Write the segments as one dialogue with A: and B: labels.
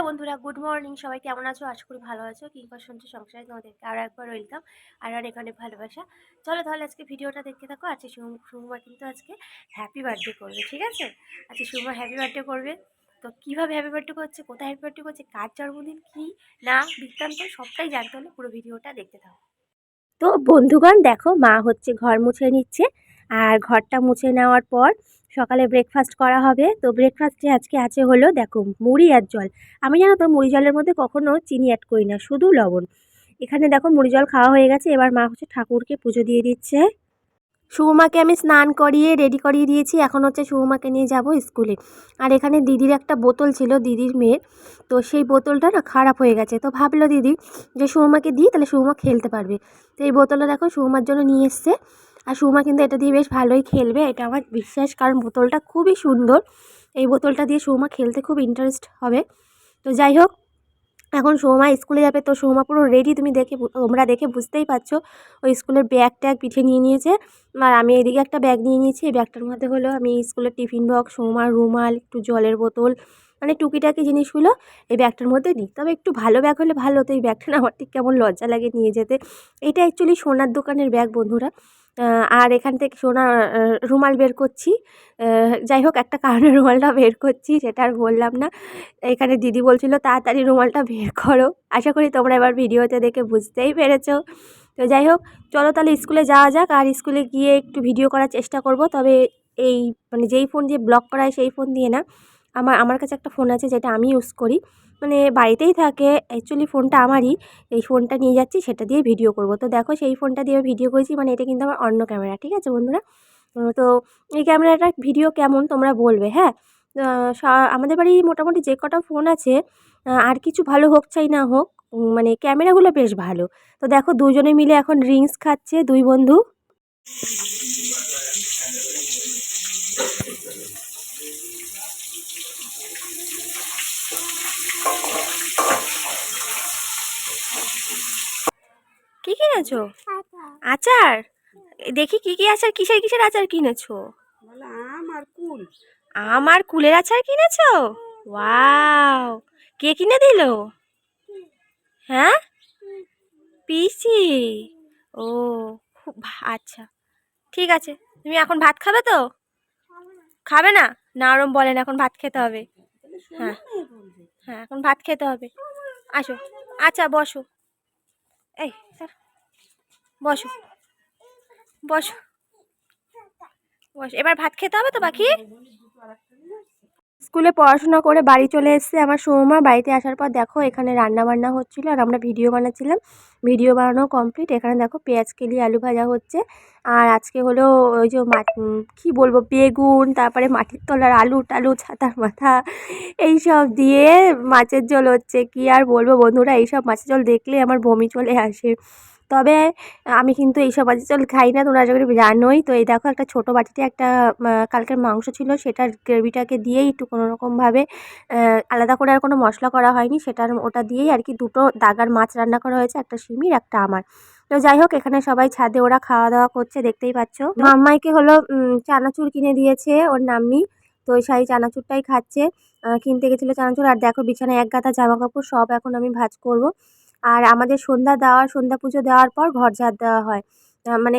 A: Hello বন্ধুরা, good morning. সবাই কেমন আছো? আশা করি ভালো আছো। কিংকর সঞ্চয় সংসারে তোমাদেরকে আরও একবার ওয়েলকাম আর অনেক অনেক ভালোবাসা। চলো তাহলে আজকে ভিডিওটা দেখতে থাকো। আজকে সুমা কিন্তু আজকে হ্যাপি বার্থডে করবে, ঠিক আছে? আজকে সুমা হ্যাপি বার্থডে করবে। তো কীভাবে হ্যাপি বার্থডে করছে, কোথায় হ্যাপি বার্থডে করছে, কার জন্মদিন, কী, না, বৃত্তান্ত, সবটাই জানতে হলে পুরো ভিডিওটা দেখতে থাকো। তো বন্ধুগণ, দেখো, মা হচ্ছে ঘর মুছে নিচ্ছে। আর ঘরটা মুছে নেওয়ার পর সকালে ব্রেকফাস্ট করা হবে। তো ব্রেকফাস্টে আজকে আছে হলো, দেখো, মুড়ি আর জল। আমি জানো তো, মুড়ি জলের মধ্যে কখনো চিনি অ্যাড করি না, শুধু লবণ। এখানে দেখো, মুড়ি জল খাওয়া হয়ে গেছে। এবার মা হচ্ছে ঠাকুরকে পুজো দিয়ে দিচ্ছে। শুভমাকে আমি স্নান করিয়ে রেডি করিয়ে দিয়েছি। এখন হচ্ছে শুভমাকে নিয়ে যাব স্কুলে। আর এখানে দিদির একটা বোতল ছিল দিদির মেয়ের। তো সেই বোতলটা না খারাপ হয়ে গেছে। তো ভাবলো দিদি যে শুভমাকে দিই, তাহলে শুভমা খেলতে পারবে। তো এই বোতলটা দেখো শুভমার জন্য নিয়ে এসছে। আর সুমা কিন্তু এটা দিয়ে বেশ ভালোই খেলবে, এটা আমার বিশ্বাস। কারণ বোতলটা খুবই সুন্দর। এই বোতলটা দিয়ে সৌমা খেলতে খুব ইন্টারেস্ট হবে। তো যাই হোক, এখন সোমা স্কুলে যাবে, তো সোমা পুরো রেডি তুমি দেখে তোমরা দেখে বুঝতেই পারছ ওই স্কুলের ব্যাগ ট্যাগ পিঠে নিয়ে নিয়েছে। আর আমি এদিকে একটা ব্যাগ নিয়ে নিয়েছি। এই ব্যাগটার মধ্যে হলো আমি স্কুলের টিফিন বক্স সৌমার রুমাল, একটু জলের বোতল মানে টুকিটাকি জিনিসগুলো এই ব্যাগটার মধ্যে নিই তবে একটু ভালো ব্যাগ হলে ভালো হতো এই ব্যাগটা না আমার ঠিক কেমন লজ্জা লাগে নিয়ে যেতে। এটা অ্যাকচুয়ালি সোনার দোকানের ব্যাগ বন্ধুরা। আর এখান থেকে সোনা রুমাল বের করছি। যাই হোক, একটা কারণে রুমালটা বের করছি, সেটা আর বললাম না। এখানে দিদি বলছিল, তাড়াতাড়ি রুমালটা বের করো। আশা করি তোমরা এবার ভিডিওতে দেখে বুঝতেই পেরেছ। তো যাই হোক, চলো তাহলে স্কুলে যাওয়া যাক। আর স্কুলে গিয়ে একটু ভিডিও করার চেষ্টা করব। তবে এই মানে যেই ফোন দিয়ে ব্লগ করা হয়, সেই ফোন দিয়ে না। আমার আমার কাছে একটা ফোন আছে, যেটা আমি ইউজ করি। মানে বাড়িতেই থাকে। অ্যাকচুয়ালি ফোনটা আমারই। এই ফোনটা নিয়ে যাচ্ছি, সেটা দিয়ে ভিডিও করব। তো দেখো সেই ফোনটা দিয়ে ভিডিও করেছি মানে এটা কিন্তু আমার অন্য ক্যামেরা ঠিক আছে বন্ধুরা? তো এই ক্যামেরাটা ভিডিও কেমন তোমরা বলবে হ্যাঁ? আমাদের বাড়ি মোটামুটি যে কটা ফোন আছে আর কিছু ভালো হোক চাই না হোক মানে ক্যামেরাগুলো বেশ ভালো। তো দেখো দুজনে মিলে এখন ড্রিঙ্কস খাচ্ছে, দুই বন্ধু। কিনেছো আচার। দেখি কি কি আচার কিসের কিসের আচার কিনেছো?
B: আম আর কুল।
A: আম আর কুলের আচার কিনেছো? ওয়াও! কে কিনে দিল? হ্যাঁ? পিসি? ও খুব আচ্ছা। ঠিক আছে তুমি এখন ভাত খাবে তো? খাবে না? না ওরম বলেন এখন ভাত খেতে হবে। হ্যাঁ। হ্যাঁ এখন ভাত খেতে হবে। আসো। আচ্ছা বসো। এই স্যার। বসো। বসো। বস। এবার ভাত খেতে হবে তো, বাকি? স্কুলে পড়াশোনা করে বাড়ি চলে এসেছে আমার সৌমা বাড়িতে আসার পর দেখো এখানে রান্না বান্না হচ্ছিল আর আমরা ভিডিও বানাচ্ছিলাম। ভিডিও বানানো কমপ্লিট। এখানে দেখো পেঁয়াজ কেলি, আলু ভাজা হচ্ছে। আর আজকে হলো ওই যে কি বলব, বেগুন, তারপরে মাটির তলার আলু টালু, ছাতার মাথা। এইসব দিয়ে মাছের জল হচ্ছে। কি আর বলব বন্ধুরা, এইসব মাছের ঝোল দেখলে আমার বমি চলে আসে। তবে আমি কিন্তু এইসব মাছের ঝোল খাই না, তোমরা করি জানোই। তো এই দেখো একটা ছোটো বাটিতে একটা কালকের মাংস ছিল, সেটার গ্রেভিটাকে দিয়েই একটু কোনোরকমভাবে আলাদা করে আর কোনো মশলা করা হয়নি। সেটার ওটা দিয়েই আর কি দুটো দাগার মাছ রান্না করা হয়েছে, একটা সিমির একটা আমার। তো যাই হোক, এখানে সবাই ছাদে ওরা খাওয়া দাওয়া করছে, দেখতেই পাচ্ছ। মাম্মাইকে হলো চানাচুর কিনে দিয়েছে ওর নাম্মি। তো ওই শাড়ি চানাচুরটাই খাচ্ছে। কিনতে গেছিল চানাচুর। আর দেখো বিছানায় এক গাদা জামা কাপড় সব এখন আমি ভাজ করব। আর আমাদের সন্ধ্যা দেওয়া সন্ধ্যা পুজো দেওয়ার পর ঘর ঝাড় দেওয়া হয়। মানে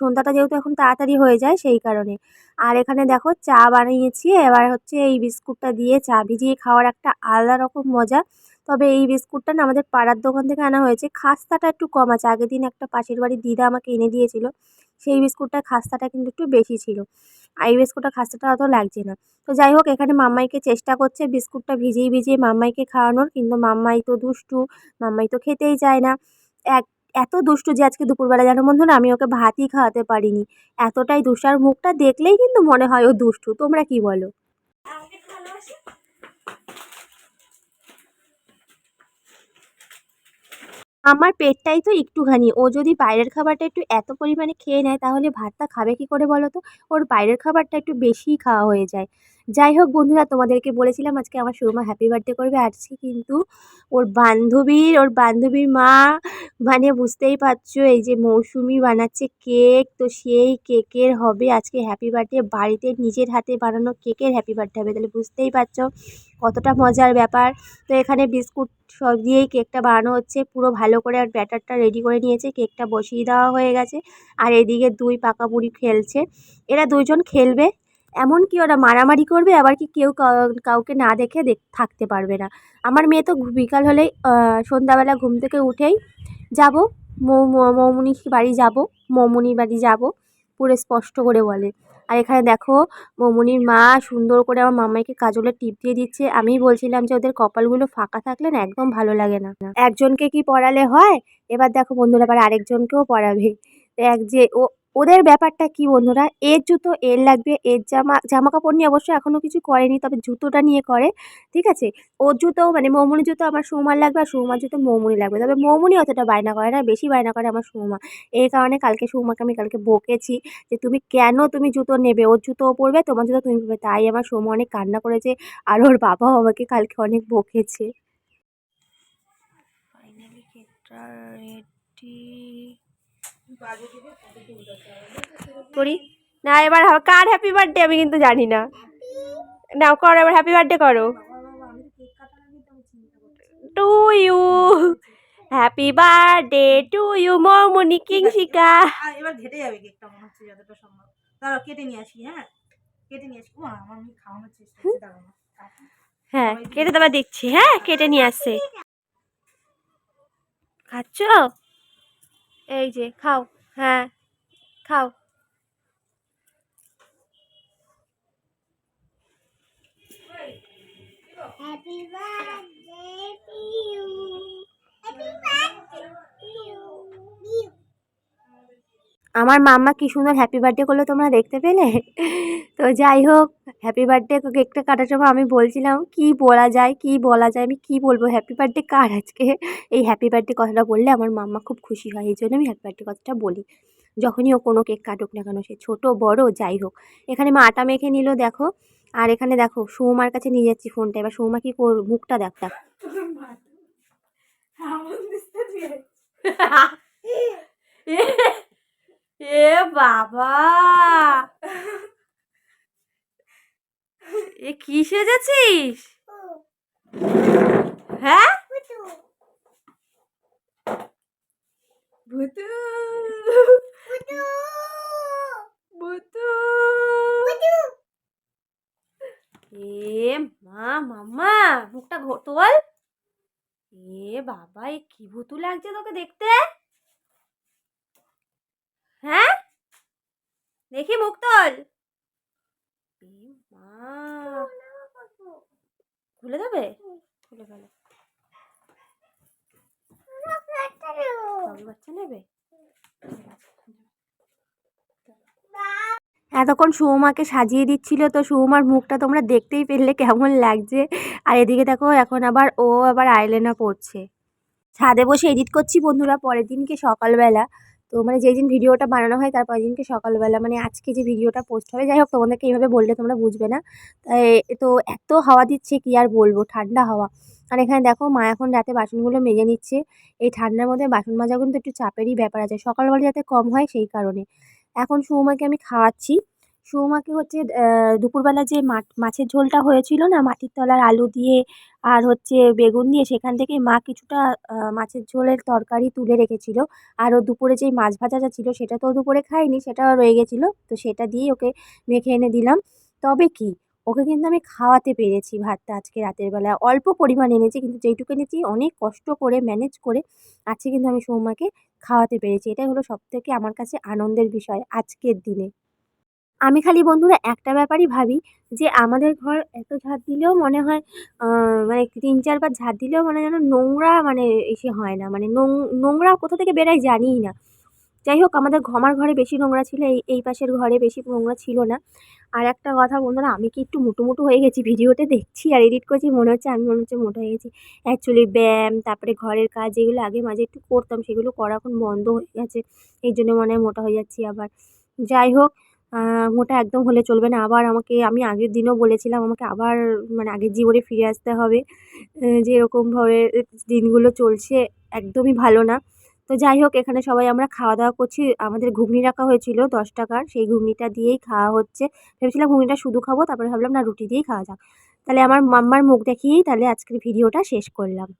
A: সন্ধ্যাটা যেহেতু এখন তাড়াতাড়ি হয়ে যায় সেই কারণে। আর এখানে দেখো চা বানিয়েছি, এবার হচ্ছে এই বিস্কুটটা দিয়ে চা ভিজিয়ে খাওয়ার একটা আলাদা রকম মজা। তবে এই বিস্কুটটা না আমাদের পাড়ার দোকান থেকে আনা হয়েছে। খাস্তাটা একটু কম আছে। আগের দিন একটা পাশের বাড়ির দিদা আমাকে এনে দিয়েছিল। সেই বিস্কুটটার খাস্তাটা কিন্তু একটু বেশি ছিল। আর এই বিস্কুটটা খাস্তাটা অত লাগছে না। তো যাই হোক, এখানে মাম্মাইকে চেষ্টা করছে বিস্কুটটা ভিজিয়ে ভিজিয়ে মাম্মাইকে খাওয়ানোর। কিন্তু মাম্মাই তো দুষ্টু, মাম্মাই তো খেতেই চায় না। এক, এত দুষ্টু যে আজকে দুপুরবেলা জানো বন্ধুরা, আমি ওকে ভাতই খাওয়াতে পারিনি। এতটাই দুষ্ট আর মুখটা দেখলেই কিন্তু মনে হয় ও দুষ্টু। তোমরা কি বলো? আমার পেটটাই তো একটুখানি। ও যদি বাইরের খাবারটা একটু এত পরিমাণে খেয়ে নেয়, তাহলে ভাতটা খাবে কি করে বলো তো? ওর বাইরের খাবারটা একটু বেশিই খাওয়া হয়ে যায়। যাই হোক বন্ধুরা, তোমাদেরকে বলেছিলাম আজকে আমার সুরমা হ্যাপি বার্থডে করবে। আজকে কিন্তু ওর বান্ধবীর ওর বান্ধবীর মা মানে বুঝতেই পারছ, এই যে মৌসুমি বানাচ্ছে কেক, তো সেই কেকের হবে আজকে হ্যাপি বার্থডে বাড়িতে নিজের হাতে বানানো কেকের হ্যাপি বার্থডে হবে, তাহলে বুঝতেই পারছ। কতটা মজার ব্যাপার। তো এখানে বিস্কুট সব দিয়েই কেকটা বানানো হচ্ছে। পুরো ভালো করে আর ব্যাটারটা রেডি করে নিয়েছে। কেকটা বসিয়ে দেওয়া হয়ে গেছে। আর এদিকে দুই পাকা বুড়ি খেলছে। এরা দুইজন খেলবে। এমন কি ওরা মারামারি করবে, আবার কি কেউ কাউ- কাউকে না দেখে থাকতে পারবে না। আমার মেয়ে তো বিকাল হলেই সন্ধ্যাবেলা ঘুম থেকে উঠেই যাব। মৌ মৌমুনি বাড়ি যাব। মৌমুনির বাড়ি যাব। পুরো স্পষ্ট করে বলে। আর এখানে দেখো মমনির মা সুন্দর করে আমার মামাইকে কাজলের টিপ দিয়ে দিচ্ছে। আমি বলছিলাম যে ওদের কপালগুলো ফাঁকা থাকলে না একদম ভালো লাগে না। একজনকে কি পড়ালে হয়? এবার দেখো বন্ধুরা আবার আরেকজনকেও পড়াবে। এক যে ও ওদের ব্যাপারটা কি বন্ধুরা? এর জুতো, এর লাগবে, এর জামা জামা কাপড় নিয়ে অবশ্য এখনও কিছু করেনি, তবে জুতোটা নিয়ে করে, ঠিক আছে? ওর জুতো মানে মৌমনি জুতো আমার সৌমার লাগবে আর সৌমার জুতো মৌমনি লাগবে। তবে মৌমনি অতটা বায়না করে না, বেশি বায়না করে আমার সৌমা এই কারণে কালকে সৌমাকে আমি কালকে বকেছি যে তুমি কেন তুমি জুতো নেবে? ওর জুতোও পরবে, তোমার জুতো তুমি পরবে। তাই আমার সৌমা অনেক কান্না করেছে আর ওর বাবাও আমাকে কালকে অনেক বকেছে। ফাইনালি করি। না এবার কার হ্যাপি বার্থডে আমি কিন্তু জানি না। নাও করো এবার হ্যাপি বার্থডে করো। To you happy birthday to you Moumoni
B: আর এবার ঘেটে যাবে কেকটা মনে হচ্ছে যতটা সম্ভব। কেটে নিয়ে আসি হ্যাঁ? কেটে নিয়ে আসি। ও আমার খাওয়ানোর চেষ্টা করছে
A: হ্যাঁ কেটে হ্যাঁ কেটে নিয়ে আসছে। খাচ্ছ? এই যে খাও হ্যাঁ খাও
C: Happy birthday to you. Happy birthday
A: আমার মাম্মা কি সুন্দর হ্যাপি বার্থডে করল তোমরা দেখতে পেলে? তো যাই হোক হ্যাপি বার্থডে কেকটা কাটার সময় আমি বলছিলাম কি বলা যায় কি বলা যায়? আমি কি বলব? হ্যাপি বার্থডে কার আজকে? এই হ্যাপি বার্থডে কথাটা বললে আমার মাম্মা খুব খুশি হয় এই জন্য আমি হ্যাপি বার্থডে কথাটা বলি। যখনই ও কোনো কেক কাটুক না কেন সে ছোটো বড় যাই হোক। এখানে মা আটা মেখে নিল দেখো। আর এখানে দেখো সৌমার কাছে নিয়ে যাচ্ছি ফোনটা এবার সৌমা কি কর মুখটা দেখ দেখ। এ বাবা! এ কি সেজেছিস? হ্যাঁ? ভুতু! ভুতু! এ মা, মাম্মা, মুখটা তোল। এ বাবা, এ কি ভুতু লাগছে তোকে দেখতে হ্যাঁ দেখি মুখ তোল খুলে দেবে খুলে ফেলো। বাবু বাচ্চা নেবে? এতক্ষণ সুমাকে সাজিয়ে দিচ্ছিল তো সুমার মুখটা তোমরা দেখতেই পেলে কেমন লাগছে। আর এদিকে দেখো এখন আবার ও আবার আইলেনা পড়ছে ছাদে বসে এডিট করছি বন্ধুরা পরের দিনকে সকালবেলা। তো মানে যেই দিন ভিডিওটা বানানো হয় তারপর দিনকে সকালবেলা মানে আজকে যে ভিডিওটা পোস্ট হবে, যাই হোক তোমাদেরকে এইভাবে বললে তোমরা বুঝবে না। তাই তো এত হাওয়া দিচ্ছে, কি আর বলব? ঠান্ডা হাওয়া। আর এখানে দেখো, মা এখন রাতে বাসনগুলো মেজে নিচ্ছে। এই ঠান্ডার মধ্যে বাসন মাজা কিন্তু একটু চাপেরই ব্যাপার আছে। সকালবেলা যাতে কম হয় সেই কারণে। এখন সুমাকে আমি খাওয়াচ্ছি। সুমাকে হচ্ছে দুপুরবেলা যে মাছ মাছের ঝোলটা হয়েছিল না, মাটির তলার আলু দিয়ে আর হচ্ছে বেগুন দিয়ে, সেখান থেকে মা কিছুটা মাছের ঝোলের তরকারি তুলে রেখেছিল। আর ও দুপুরে যেই মাছ ভাজাটা ছিল, সেটা তো দুপুরে খাইনি সেটাও রয়ে গেছিল। তো সেটা দিয়েই ওকে মেখে এনে দিলাম। তবে কি, ওকে কিন্তু আমি খাওয়াতে পেরেছি ভাতটা আজকে রাতের বেলা অল্প পরিমাণ এনেছি, কিন্তু যেইটুকু এনেছি, অনেক কষ্ট করে ম্যানেজ করে আজকে কিন্তু আমি সৌমাকে খাওয়াতে পেরেছি। এটাই হলো সবথেকে আমার কাছে আনন্দের বিষয় আজকের দিনে। আমি খালি বন্ধুরা একটা ব্যাপারই ভাবি যে আমাদের ঘর এত ঝাড় দিলেও মনে হয় মানে তিন চারবার ঝাড় দিলেও মনে যেন নোংরা মানে এসে হয় না মানে নোংরা কোথা থেকে বেরোয় জানিই না। যাই হোক, আমাদের ঘমার ঘরে বেশি নোংরা ছিল, এই এই পাশের ঘরে বেশি নোংরা ছিল না। আর একটা কথা বন্ধুরা, আমি কি একটু মুটু মুটু হয়ে গেছি? ভিডিওতে দেখছি আর এডিট করছি, মনে হচ্ছে আমি মনে হচ্ছে মোটো হয়ে গেছি। অ্যাকচুয়ালি ব্যায়াম, তারপরে ঘরের কাজ যেগুলো আগে মাঝে একটু করতাম, সেগুলো করা এখন বন্ধ হয়ে গেছে। এই জন্য মনে হয় মোটা হয়ে যাচ্ছি আবার। যাই হোক মোটা একদম হলে চলবে না। আবার আমাকে, আমি আগের দিনও বলেছিলাম, আমাকে আবার মানে আগের জীবনে ফিরে আসতে হবে। যে এরকমভাবে দিনগুলো চলছে, একদমই ভালো না। তো যাই হোক, এখানে সবাই আমরা খাওয়া দাওয়া করছি। আমাদের ঘুগনি রাখা হয়েছিল দশ টাকার। সেই ঘুগনিটা দিয়েই খাওয়া হচ্ছে। ভেবেছিলাম ঘুগনিটা শুধু খাব, তারপরে ভাবলাম, না, রুটি দিয়েই খাওয়া যাক। তাহলে আমার মাম্মার মুখ দেখিয়েই তাহলে আজকের ভিডিওটা শেষ করলাম।